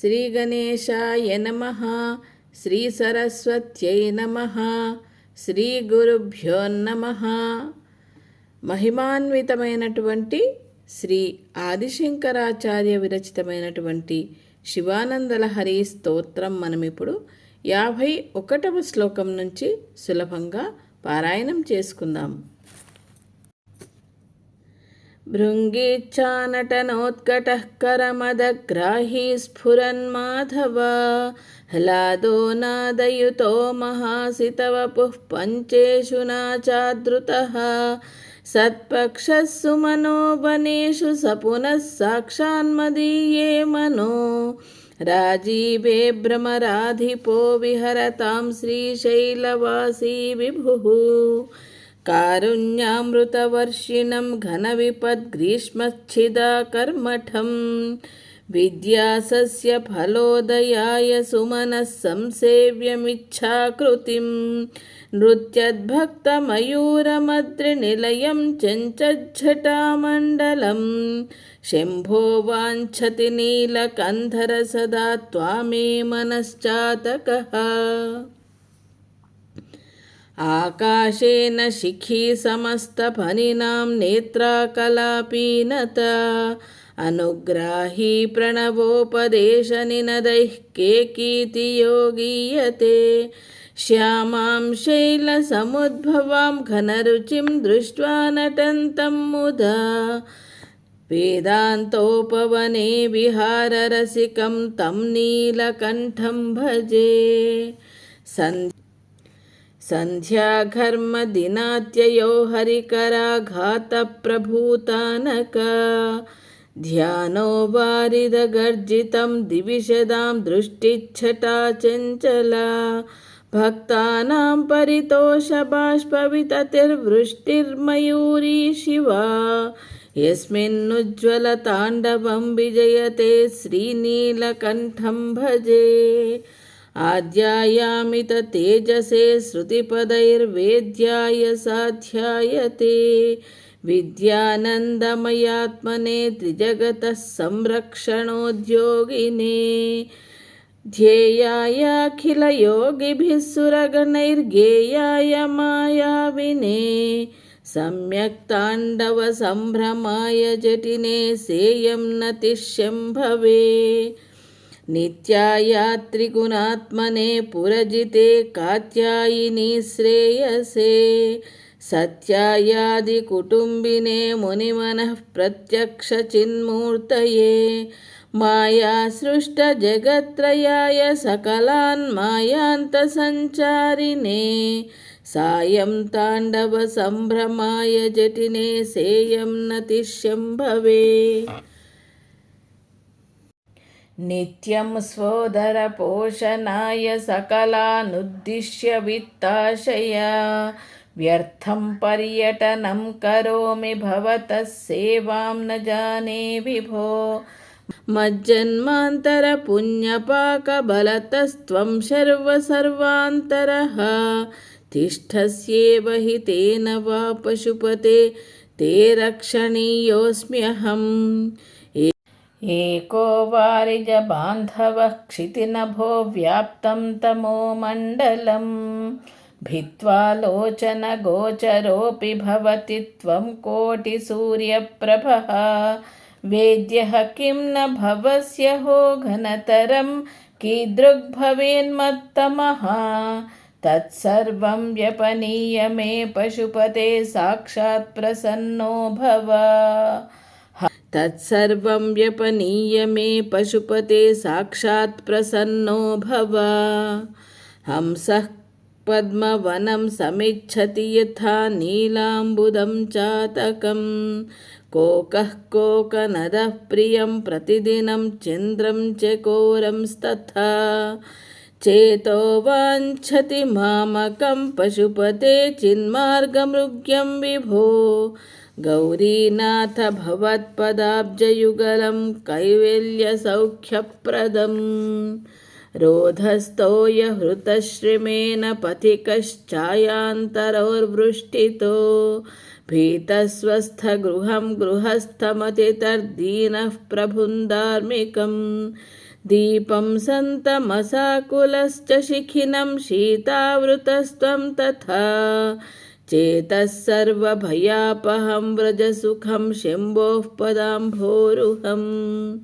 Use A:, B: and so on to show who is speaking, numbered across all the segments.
A: శ్రీగణేశాయ నమ. శ్రీ సరస్వత్యై నమ. శ్రీ గురుభ్యో నమ. మహిమాన్వితమైనటువంటి శ్రీ ఆదిశంకరాచార్య విరచితమైనటువంటి శివానందలహరి స్తోత్రం మనం ఇప్పుడు యాభై ఒకటవ శ్లోకం నుంచి సులభంగా పారాయణం చేసుకుందాం. भृङ्गीच्छानटनोत्कटः करमदग्राही स्फुरन्माधव ह्लादो नादयुतो महासितवपुः पञ्चेषु नाचादृतः सत्पक्षः सुमनो वनेषु स पुनः साक्षान्मदीये मनो राजीवे भ्रमराधिपो विहरतां श्रीशैलवासी विभुः कारुण्यामृतवर्षिणं घनविपद्ग्रीष्मच्छिदाकर्मठं विद्यासस्य फलोदयाय सुमनः संसेव्यमिच्छाकृतिं नृत्यद्भक्तमयूरमद्रिनिलयं चञ्चज्झटामण्डलं शम्भो वाञ्छति नीलकन्धर सदा त्वामे मनश्चातकः ఆకాశేన శిఖీ సమస్తఫనినాం నేత్రాకలాపీనత. అనుగ్రాహీ ప్రణవోపదేశ నినదైః కేకీతి యోగీయతే. శ్యామాం శైలసముద్భవాం ఘనరుచిం దృష్ట్వా నటంతం ముదా. వేదాంతోపవనే విహారరసికం తం నీలకంఠం భజే. सन् सन्ध्याघर्मदिनात्ययो हरिकराघातप्रभूतानक। ध्यानो वारिदगर्जितं दिविशदां दृष्टिच्छटा चञ्चला। भक्तानां परितोषबाष्पविततिर्वृष्टिर्मयूरी शिवा यस्मिन्नुज्ज्वलताण्डवं विजयते श्रीनीलकण्ठं भजे। आद्यायामित तेजसे श्रुतिपदैर्वेद्याय साध्यायते विद्यानन्दमयात्मने त्रिजगतः संरक्षणोद्योगिने ध्येयायाखिलयोगिभिः सुरगणैर्गेयाय मायाविने सम्यक् ताण्डवसम्भ्रमाय जटिने सेयं नतिशम्भवे నిత్యాయాత్రిగుణాత్మనే పురజితే కాత్యాయిని శ్రేయసే. సత్యాయాది కుటుంబినే మునిమన ప్రత్యక్ష చిన్మూర్తయే. మాయా సృష్ట జగత్రయాయ సకలాన్ మాయాంత సంచారినే. సాయం తాండవ సంభ్రమాయ జటినే సేయం నతిశంభవే ताण्डवसम्भ्रमाय जटिने सेयं नतिशम्भवे नित्यं स्वोदरपोषणाय सकलानुद्दिश्य वित्ताशया व्यर्थं पर्यटनं करोमि भवतः सेवां न जाने विभो मज्जन्मान्तरपुण्यपाकबलतस्त्वं सर्वसर्वान्तरः तिष्ठस्येव हि तेन वा पशुपते ते रक्षणीयोऽस्म्यहम् एको वारिजबान्धवः क्षितिनभो व्याप्तं तमो मण्डलं भित्त्वा लोचनगोचरोऽपि भवति त्वं कोटिसूर्यप्रभः। वेद्यः किं न भवस्य हो घनतरं, कीदृग्भवेन्मत्तमः। तत्सर्वं व्यपनीय मे पशुपते साक्षात् प्रसन्नो भव। तत्सर्वं व्यपनीय मे पशुपते साक्षात् प्रसन्नो भव। हंसः पद्मवनं समिच्छति यथा नीलाम्बुदं चातकं। कोकः कोकनदः प्रियं प्रतिदिनं चन्द्रं चकोरंस्तथा चेतो वाञ्छति मामकं पशुपते चिन्मार्गमृग्यं विभो। गौरीनाथ भवत्पदाब्जयुगलं कैवल्यसौख्यप्रदम्। रोधस्तोयहृतश्रिमेन पथिकश्चायान्तरोर्वृष्टितो। भीतस्वस्थगृहं गृहस्थमतितर्दीनः प्रभुन्धार्मिकं दीपं सन्तमसाकुलश्च शिखिनं शीतावृतस्त्वं तथा। चेतः सर्वभयापहं व्रजसुखं शम्भोः पदाम्भोरुहम्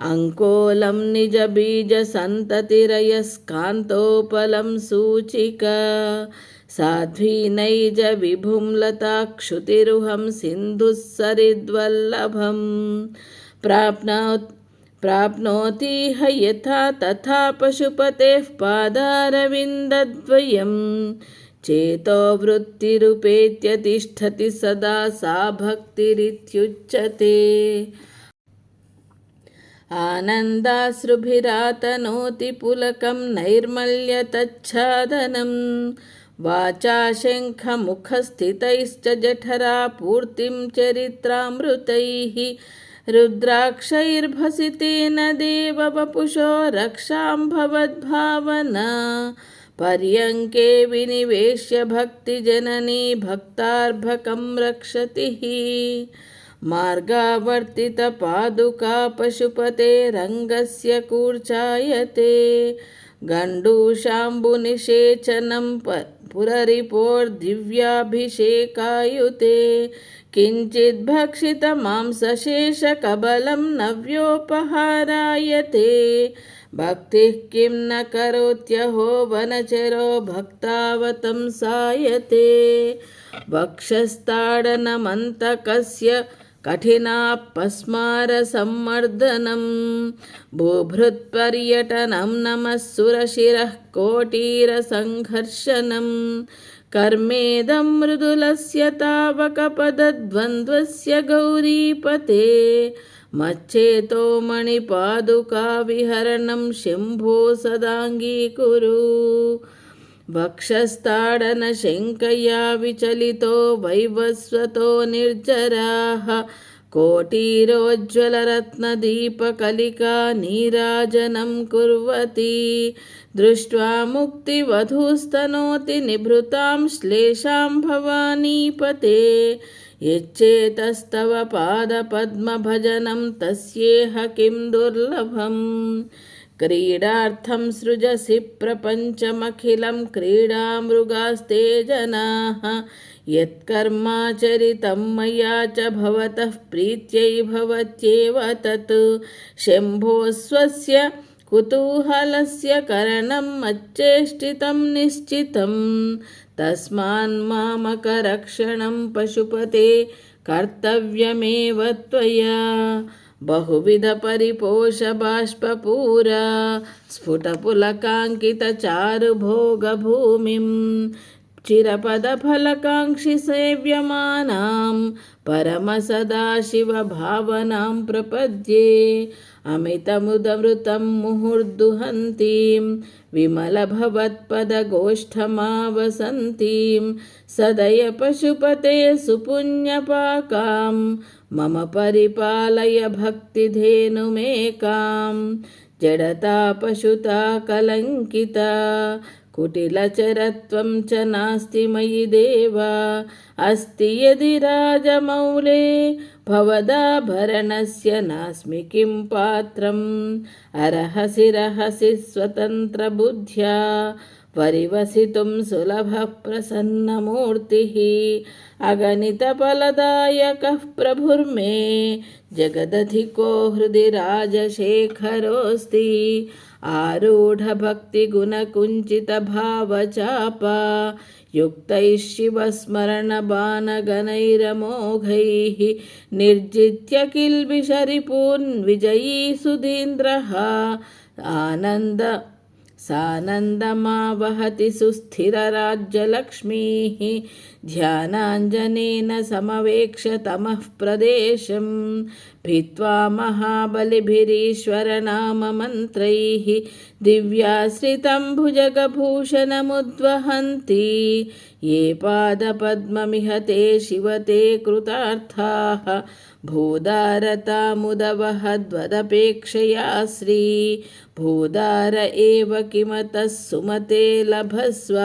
A: अङ्कोलं निजबीजसन्ततिरयस्कान्तोपलं सूचिका। साध्वीनैज विभुं लताक्षुतिरुहं सिन्धुः सरिद्वल्लभं प्राप्नोत् प्राप्नोतीह यथा तथा पशुपतेः पादारविन्दद्वयं चेतो वृत्तिरुपेत्य तिष्ठति सदा सा भक्तिरित्युच्यते आनन्दाश्रुभिरातनोति पुलकं नैर्मल्यतच्छादनं वाचा शङ्खमुखस्थितैश्च जठरा पूर्तिं चरित्रामृतैः रुद्राक्षैर्भसितेन देववपुषो रक्षां भवद्भावना पर्यङ्के विनिवेश्य भक्तिजननी भक्तार्भकं रक्षतिः मार्गावर्तितपादुका पशुपते रङ्गस्य कूर्चायते गण्डूशाम्बुनिषेचनं पुररिपोर्दिव्याभिषेकायुते किञ्चिद्भक्षितमांसशेषकबलं नव्योपहारायते। भक्तिः किं न करोत्यहो वनचरो भक्तावतंसायते वक्षस्ताडनमन्तकस्य कठिनापस्मारसम्मर्दनं बुभृत्पर्यटनं नमः सुरशिरः कोटीरसङ्घर्षणं कर्मेदं मृदुलस्य तावकपदद्वन्द्वस्य गौरीपते। मच्चेतो मणिपादुकाविहरणं शम्भो सदाङ्गीकुरु वक्षस्ताडनशङ्कया विचलितो वैवस्वतो निर्जराः। कोटीरोज्ज्वलरत्नदीपकलिका नीराजनं कुर्वती। दृष्ट्वा मुक्तिवधूस्तनोति निभृतां श्लेषां भवानीपते। यच्चेतस्तव पादपद्मभजनं तस्येह किं दुर्लभम्। क्रीडार्थं सृजसि प्रपञ्चमखिलं क्रीडामृगास्ते जनाः यत्कर्माचरितं मया च भवतः प्रीत्यै भवत्येव तत् शम्भो स्वस्य कुतूहलस्य करणं मच्चेष्टितं निश्चितं तस्मान्मामकरक्षणं पशुपते कर्तव्यमेव त्वया बहुविधपरिपोषबाष्पपूरा स्फुटपुलकाङ्कितचारुभोगभूमिं चिरपदफलकाङ्क्षि सेव्यमानां परमसदाशिवभावनां प्रपद्ये अमितमुदमृतं मुहुर्दुहन्तीं विमलभवत्पदगोष्ठमावसन्तीं सदय पशुपते सुपुण्यपाकां మమ పరిపాలయ భక్తిధేనుమేకాం జడతా పశుతా కలంకిత కుటిలచరత్వం చ నాస్తి మయి దేవ అస్తి యది రాజమౌలే భవదాభరణస్య నాస్మి కిం పాత్రం అర్హసి రహసి స్వతంత్రబుద్ధ్యా परिवसितुं सुलभः प्रसन्नमूर्तिः अगणितफलदायकः प्रभुर्मे, जगदधिको हृदि राजशेखरोऽस्ति आरूढभक्तिगुणकुञ्चितभावचापा, युक्तैः शिवस्मरणबाणगणैरमोघैः, निर्जित्य किल्बिषरिपून् विजयी सुधीन्द्रः आनन्द सानन्दमावहति सुस्थिरराज्यलक्ष्मीः ध्यानाञ्जनेन समवेक्ष तमः प्रदेशं भित्त्वा महाबलिभिरीश्वरनाममन्त्रैः दिव्याश्रितं भुजगभूषणमुद्वहन्ति। ये पादपद्ममिह ते शिव ते कृतार्थाः भूदारतामुदवहद्वदपेक्षया श्री भूदार एव किमतः सुमते लभस्व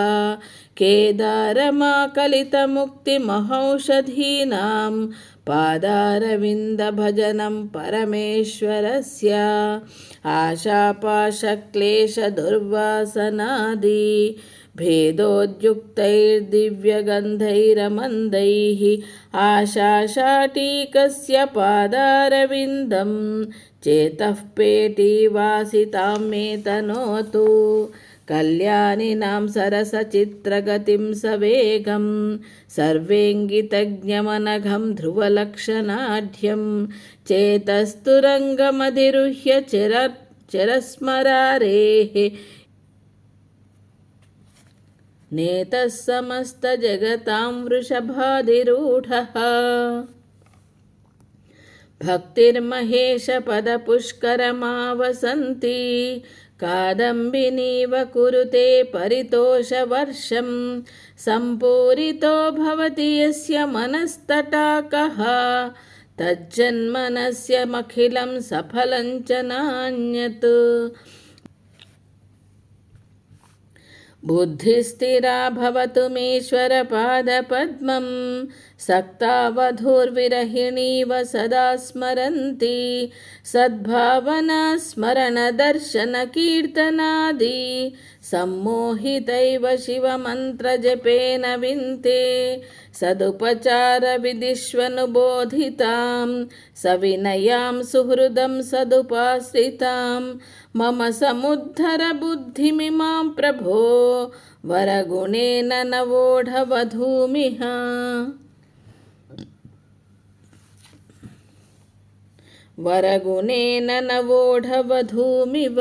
A: केदारमाकलितमुक्तिमहौषधीनां पादारविन्दभजनं परमेश्वरस्य आशापाशक्लेशदुर्वासनादि भेदोद्युक्तैर्दिव्यगन्धैरमन्दैः आशाशाटीकस्य पादारविन्दं चेतः पेटीवासितां मे तनोतु कल्याणिनां सरसचित्रगतिं सवेगं सर्वेङ्गितज्ञमनघं ध्रुवलक्षणाढ्यं चेतस्तुरङ्गमधिरुह्य चिर चिरस्मरारेः नेतः समस्तजगतां वृषभाधिरूढः भक्तिर्महेशपदपुष्करमावसन्ति कादम्बिनीव कुरुते परितोषवर्षं सम्पूरितो भवति यस्य मनस्तटाकः तज्जन्मनस्यमखिलं सफलं च नान्यत् बुद्धिस्थिरा भवतु मेश्वरपादपद्मं सक्तावधूर्विरहिणीव सदा स्मरन्ति सद्भावना स्मरणदर्शनकीर्तनादि सम्मोहितैव शिवमन्त्रजपेन विन्ते सदुपचारविधिष्वनुबोधितां सविनयां सुहृदं सदुपाश्रितां मम समुद्धरबुद्धिमिमां प्रभो वरगुणेन नवोढवधूमिह ವರಗುಣೇನ ನವೋಢವಧೂಮಿವ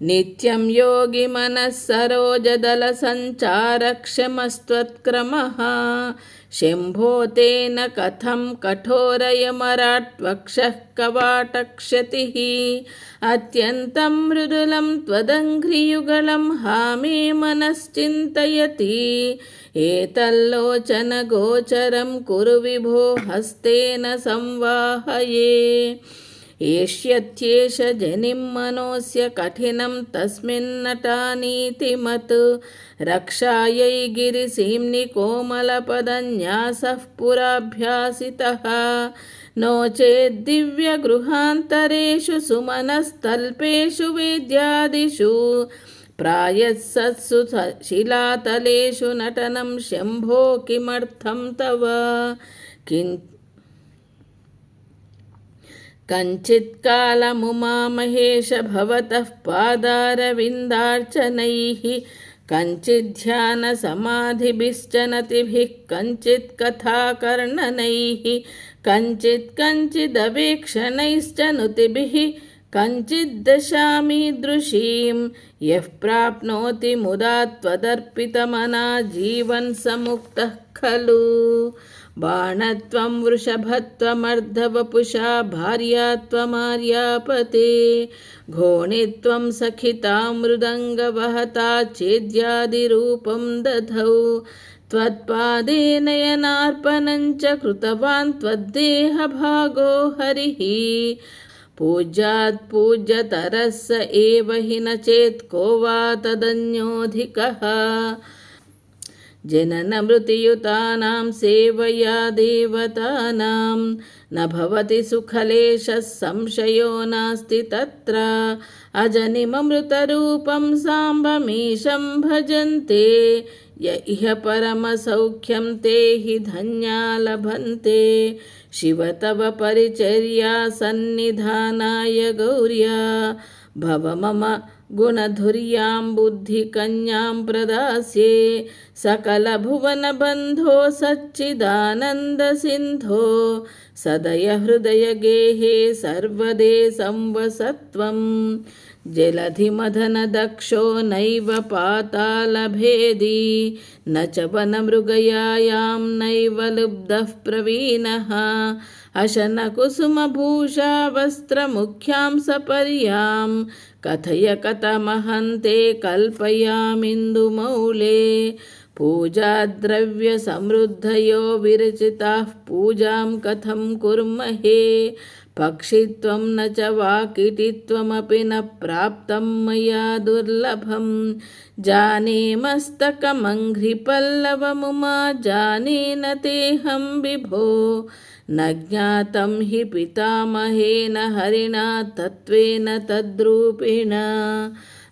A: ನಿತ್ಯಂ ಯೋಗಿ ಮನಸ್ಸರೋಜದಲ ಸಂಚಾರ ಕ್ಷಮಸ್ತ್ವತ್ಕ್ರಮಃ ಶಂಭೋ ತೇನ ಕಥಂ ಕಠೋರಯಮರಾಟ್ವಕ್ಷಃ ಕವಾಟಕ್ಷತಿ ಅತ್ಯಂತಂ ಮೃದುಲಂ ತ್ವದಂಘ್ರಿಯುಗಳಂ ಹಾಮೇ ಮನಶ್ಚಿಂತಯತಿ मनश्चिन्तयति एतल्लोचनगोचरं कुरु विभो हस्तेन संवाहये एष्यत्येष जनिं मनोऽस्य कठिनं तस्मिन्नटानीतिमत् रक्षायै गिरिसीम्नि कोमलपदन्यासः पुराभ्यासितः नो चेद्दिव्यगृहान्तरेषु सुमनस्तल्पेषु वेद्यादिषु प्रायस्सत्सु शिलातलेषु नटनं शम्भो किमर्थं तव किं कञ्चित्कालमुमामहेश भवतः पादारविन्दार्चनैः कञ्चिद्ध्यानसमाधिभिश्च नतिभिः कञ्चित् कथाकर्णनैः कञ्चित् कञ्चिदवेक्षणैश्च नुतिभिः कञ्चिद्दशामीदृशीं यः प्राप्नोति मुदा त्वदर्पितमना जीवन् समुक्तः खलु बाणत्वं वृषभत्वमर्धवपुषा भार्या त्वमार्यापते घोणित्वं सखिता मृदङ्गवहता चेद्यादिरूपं दधौ त्वत्पादे नयनार्पणं च कृतवान् त्वद्देहभागो हरिः पूज्यात् पूज्यतरः स एव हि न चेत् को वा तदन्योऽधिकः जननमृतियुतानां सेवया देवतानां न भवति सुखलेशः संशयो नास्ति तत्र अजनिममृतरूपं साम्बमीशं भजन्ते य परम सौख्यम ते हि धन्या लभन्ते। शिव तव परिचर्या सन्निधानाय गौर्या। भव मम गुणधुर्यां बुद्धिकन्यां प्रदास्ये सकलभुवनबन्धो सच्चिदानन्दसिन्धो सदय हृदयगेहे सर्वदे संवसत्वं। जलधिमदनदक्षो नैव पातालभेदी, न च वनमृगयायां नैव लुब्धः प्रवीणः। अशनकुसुमभूषा वस्त्रमुख्यां सपर्यां कथय कथमहन्ते कल्पयामिन्दुमौले। पूजाद्रव्यसमृद्धयो विरचिताः पूजां कथं कुर्महे पक्षित्वं न च वाकिटित्वमपि न प्राप्तं मया दुर्लभं जाने मस्तकमङ्घ्रिपल्लवमुमा, जाने न तेऽहं विभो। न ज्ञातं हि पितामहेन हरिणा तत्त्वेन तद्रूपेण।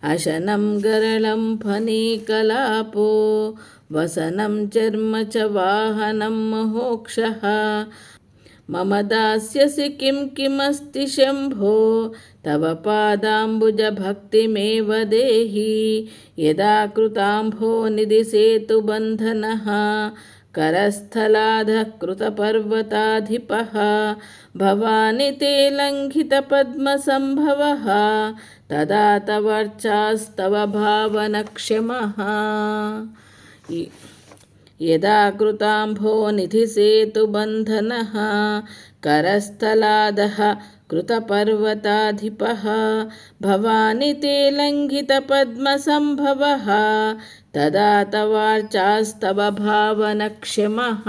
A: अशनं गरलं फणिकलापो, वसनं चर्म च वाहनं महोक्षः मम दास्यसि किं किमस्ति शम्भो, तव पादाम्बुजभक्तिमेव देहि। यदा कृताम्भो निधिसेतुबन्धनः करस्थलाधः कृतपर्वताधिपः भवानि ते लङ्घितपद्मसम्भवः तदा तवर्चास्तव भावनक्षमः यदा कृताम्भो निधिसेतुबन्धनः करस्थलादः कृतपर्वताधिपः भवानि ते लङ्घितपद्मसम्भवः तदा तवार्चास्तव भावनक्षमः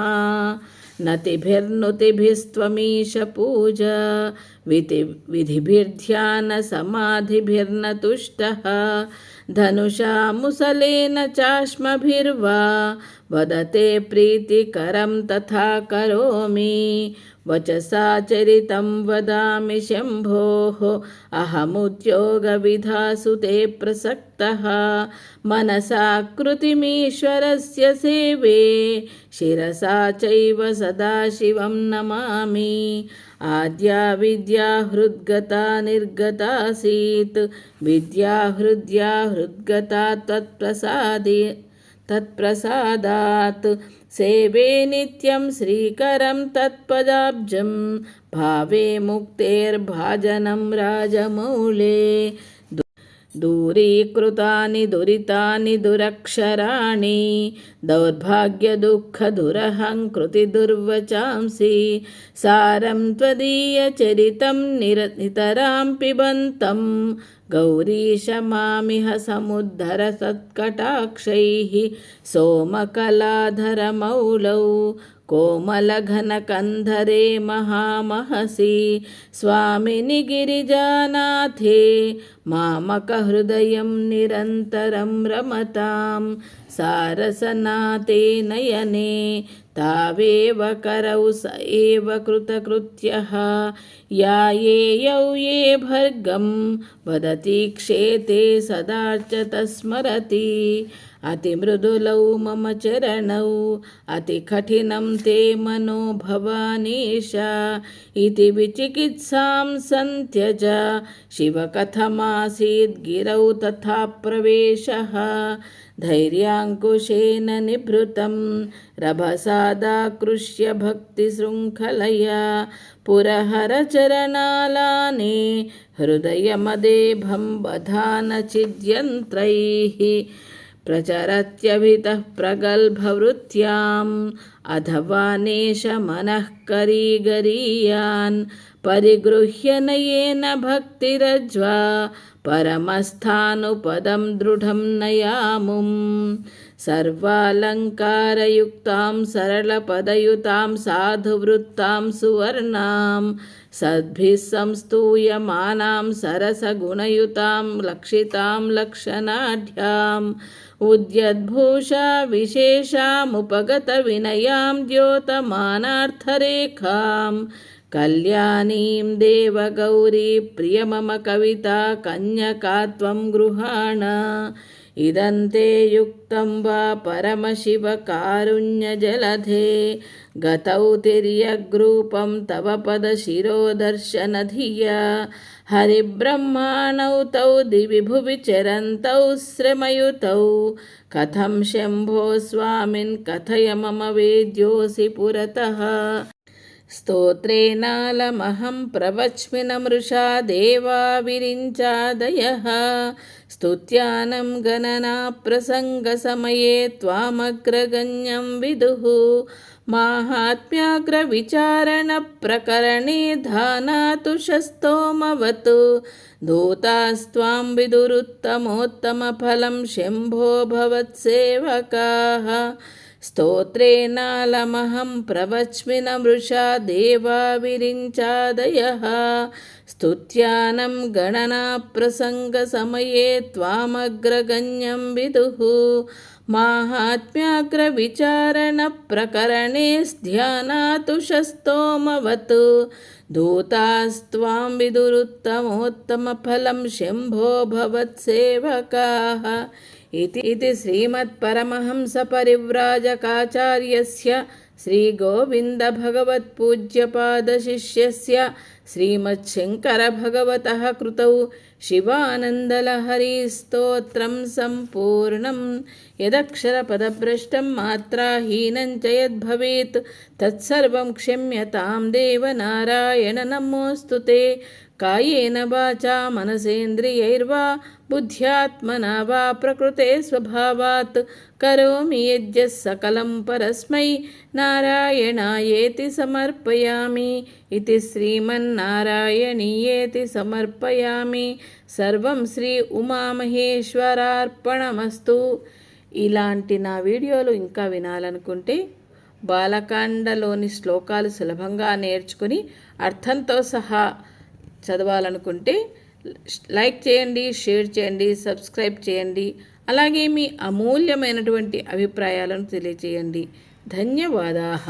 A: नतिभिर्नुतिभिस्त्वमीश पूजा। विधि विधिभिर्ध्यानसमाधिभिर्न तुष्टः। धनुषा मुसलेन चाश्मभिर्वा। वदते प्रीतिकरं तथा करोमि। वचसा चरितं वदामि शम्भोः। अहमुद्योगविधासु ते प्रसक्तः। मनसा कृतिमीश्वरस्य सेवे। शिरसा चैव सदाशिवं नमामि। आद्या विद्या हृद्गता निर्गतासीत्। विद्या हृद्या हृद्गता त्वत्प्रसादे तत्प्रसादात्। सेवे नित्यं श्रीकरं तत्पदाब्जं, भावे मुक्तेर्भाजनं राजमौले। दूरीकृतानि, दुरितानि, दुरक्षराणि दौर्भाग्यदुःखदुरहङ्कृतिदुर्वचांसि सारं त्वदीयचरितं निर नितरां पिबन्तं गौरीश मामिह समुद्धर सत्कटाक्षैः सोमकलाधरमौलौ कोमलघनकन्धरे महामहसि स्वामिनि गिरिजानाथे मामकहृदयं निरन्तरं रमतां सारसनाते नयने तावेव करौ स एव कृतकृत्यः या ये यौ ये भर्गं वदति क्षेते सदार्चत स्मरति अतिमृदुलौ मम चरणौ अतिकठिनं ते मनो भवानीशा इति विचिकित्सां सन्त्यज शिवकथमासीद् गिरौ तथा प्रवेशः धैर्याङ्कुशेन निभृतं रभसादाकृष्य भक्तिशृङ्खलया पुरहरचरणालाने हृदयमदेभं बधानचिद्यन्त्रैः। प्रचरत्यभितः प्रगल्भवृत्याम् अथवा नेशमनः करीगरीयान् परिगृह्य नयेन भक्तिरज्वा परमस्थानुपदं दृढं नयामुम् सर्वालङ्कारयुक्तां सरलपदयुतां साधुवृत्तां सुवर्णां सद्भिः संस्तूयमानां सरसगुणयुतां लक्षितां लक्षणाढ्याम् उद्यद्भूषा विशेषामुपगतविनयां द्योतमानार्थरेखां कल्याणीं देवगौरी प्रिय मम कविता कन्यका त्वं गृहाण इदन्ते युक्तं वा परमशिवकारुण्यजलधे गतौ तिर्यग्रूपं तव पदशिरोदर्शनधिया हरिब्रह्माणौ तौ दिवि भुवि चरन्तौ श्रमयुतौ कथं शम्भो स्वामिन् कथय मम वेद्योऽसि पुरतः स्तोत्रेणालमहं प्रवच्मि न मृषा देवा विरिञ्चादयः स्तुत्यानं गणनाप्रसङ्गसमये त्वामग्रगण्यं विदुः माहात्म्याग्रविचारणप्रकरणे धानातु शस्तोमवतु। दूतास्त्वां विदुरुत्तमोत्तमफलं शम्भो भवत्सेवकाः। स्तोत्रेणालमहं प्रवच्मि न मृषा देवाभिरिञ्चादयः स्तुत्यानं गणनाप्रसङ्गसमये त्वामग्रगण्यं विदुः। माहात्म्याग्रविचारणप्रकरणे ध्यानातुशस्तोमवत् दूतास्त्वां विदुरुत्तमोत्तमफलं शम्भो भवत्सेवकाः इति इति श्रीमत्परमहंसपरिव्राजकाचार्यस्य श्रीगोविन्दभगवत्पूज्यपादशिष्यस्य श्रीमच्छङ्करभगवतः कृतौ शिवानन्दलहरीस्तोत्रं सम्पूर्णं यदक्षरपदभ्रष्टं मात्राहीनं च यद्भवेत् तत्सर्वं क्षम्यतां देवनारायण नमोऽस्तु ते కాయేన వాచా మనసేంద్రియైర్వా బుద్ధ్యాత్మన వా ప్రకృతే స్వభావాత్ కరోమి యజ్ఞ సకలం పరస్మై నారాయణాయేతి సమర్పయామి ఇది శ్రీమన్నారాయణీయేతి సమర్పయామి సర్వం శ్రీ ఉమామహేశ్వరార్పణమస్తు ఇలాంటి నా వీడియోలు ఇంకా వినాలనుకుంటే బాలకాండలోని శ్లోకాలు సులభంగా నేర్చుకుని అర్థంతో సహా చదవాలనుకుంటే లైక్ చేయండి షేర్ చేయండి సబ్స్క్రైబ్ చేయండి. అలాగే మీ అమూల్యమైనటువంటి అభిప్రాయాలను తెలియచేయండి ధన్యవాదాహ